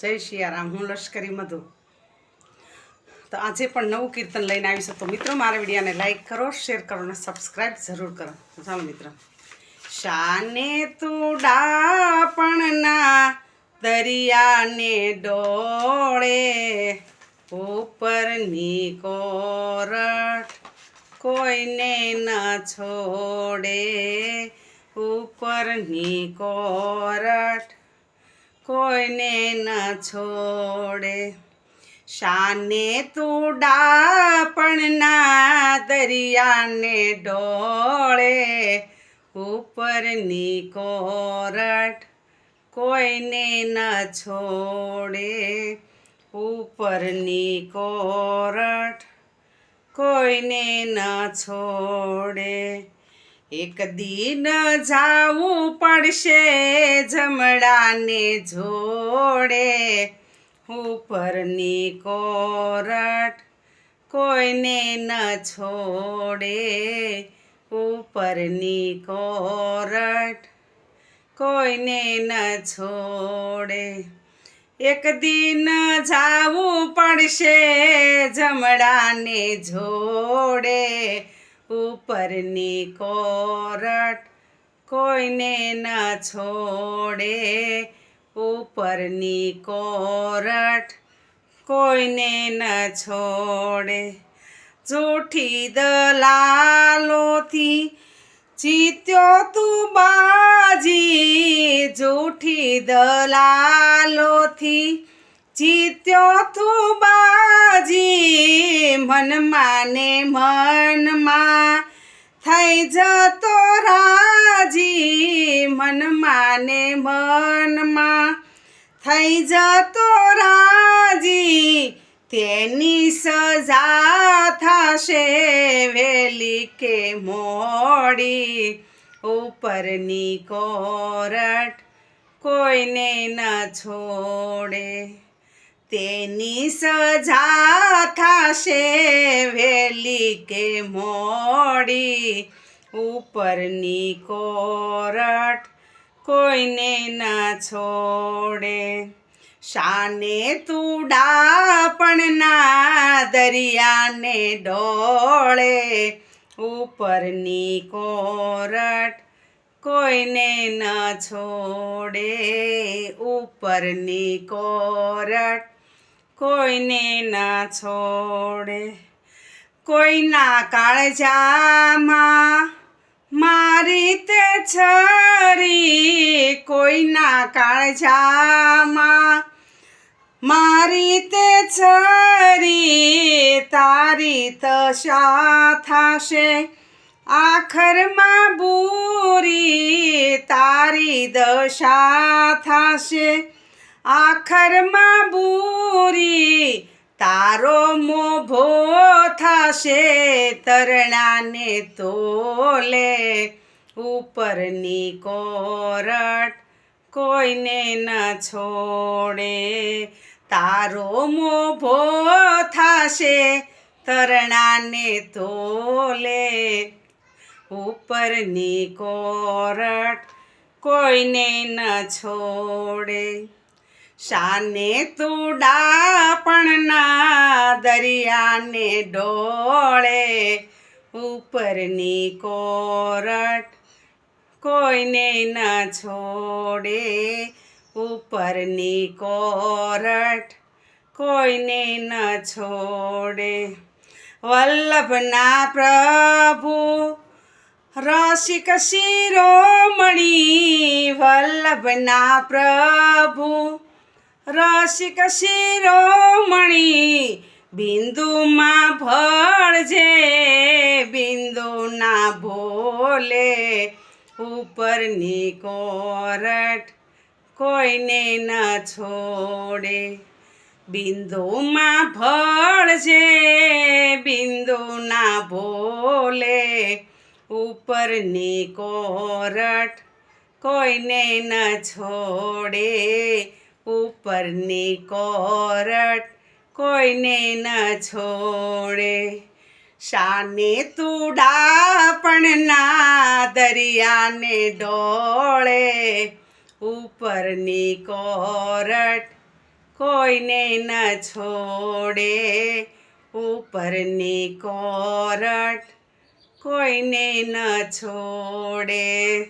જય શિયારામ હું લશ્કરી મધુ. તો આજે પણ નવું કીર્તન લઈને આવી તો મિત્રો મારા વિડીયાને લાઈક કરો શેર કરો અને સબસ્ક્રાઈબ જરૂર કરો. ચાલો મિત્રો. શાને તું ડાપણના દરિયાને ડોળે ઉપરની કોરટ કોઈને ન છોડે ઉપરની કોરટ કોઈને ન છોડે. શાને તું ડાપણના દરિયાને ડોળે ઉપરની કોરટ કોઈને ન છોડે. ઉપરની કોરટ કોઈને ન છોડે. એક દિન જાવું પડશે જમડાને જોડે. ઉપરની કોરટ કોઈને ન છોડે. ઉપરની કોરટ કોઈને ન છોડે. એક દિન જાવું પડશે જમડાને જોડે. ઉપરની કોરટ કોઈને ન છોડે. ઉપરની કોરટ કોઈને ન છોડે. જૂઠી દલાલોથી જીત્યો તું બાજી. જૂઠી દલાલોથી જીત્યો તું બાજી. મનમાં ને મનમાં થઈ જતો રાજી. મનમાં ને મનમાં થઈ જતો રાજી. તેની સજા થશે વેલી કે મોડી. ઉપરની કોરટ કોઈને ન છોડે. તેની સજા થશે વેલી કે મોડી ઉપરની કોરટ કોઈને ન છોડે. શાને તું ના દરિયાને ડોળે. ઉપરની કોરટ કોઈને ન છોડે. ઉપરની કોરટ કોઈને ન છોડે, કોઈના કાળજામાં મારી તે છરી, કોઈના કાળજામાં મારી તે છરી, તારી તશા થશે. આખરમાં બુરી, તારી દશા થશે. આખરમાં બુરી, તારો મોભો થશે, તરણાને તોલે. ઉપરની કોરટ કોઈને ન છોડે. તારો મોભો થશે, તરણાને તોલે. ઉપરની કોરટ કોઈને ન છોડે. શાને તું ના દરિયાને ડોળે ઉપરની કોરટ કોઈને ન છોડે ઉપરની કોરટ કોઈને ન છોડે. વલ્લભના પ્રભુ રસિક શિરોમણી વલ્લભના પ્રભુ રસિક શિરોમણી, બિંદુમાં ભળજે બિંદુના ભોલે, ઉપરની કોરટ કોઈને ન છોડે. બિંદુમાં ભળજે બિંદુના ભોલે, ઉપરની કોરટ કોઈને ન છોડે. ઉપરની કોરટ કોઈને ન છોડે. શાને તુડા પણ ના દરિયાને ડોળે. ઉપરની કોરટ કોઈને ન છોડે. ઉપરની કોરટ કોઈને ન છોડે.